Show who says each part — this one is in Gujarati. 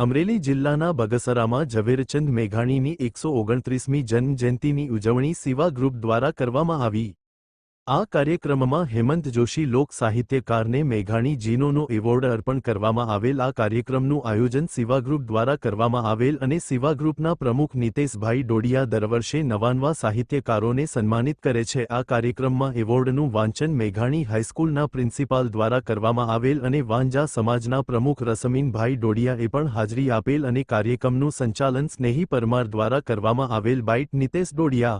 Speaker 1: અમરેલી જિલ્લાના બગસરામાં ઝવેરચંદ મેઘાણીની એકસો ઓગણત્રીસમી જન્મજયંતિની ઉજવણી સિવા ગ્રુપ દ્વારા કરવામાં આવી. આ કાર્યક્રમમાં હેમંત જોશી લોક સાહિત્યકારને મેઘાણી જીનોનો એવોર્ડ અર્પણ કરવામાં આવેલ. આ કાર્યક્રમનું આયોજન સિવા ગ્રુપ દ્વારા કરવામાં આવેલ અને સિવા ગ્રુપના પ્રમુખ નિતેશભાઈ ડોડિયા દર વર્ષે નવાનવા સાહિત્યકારોને સન્માનિત કરે છે. આ કાર્યક્રમમાં એવોર્ડનું વાંચન મેઘાણી હાઈસ્કૂલના પ્રિન્સિપાલ દ્વારા કરવામાં આવેલ અને વાંજા સમાજના પ્રમુખ રસમીનભાઈ ડોડિયાએ પણ હાજરી આપેલ અને કાર્યક્રમનું સંચાલન સ્નેહી પરમાર દ્વારા કરવામાં આવેલ. બાઇટ નિતેશ ડોડિયા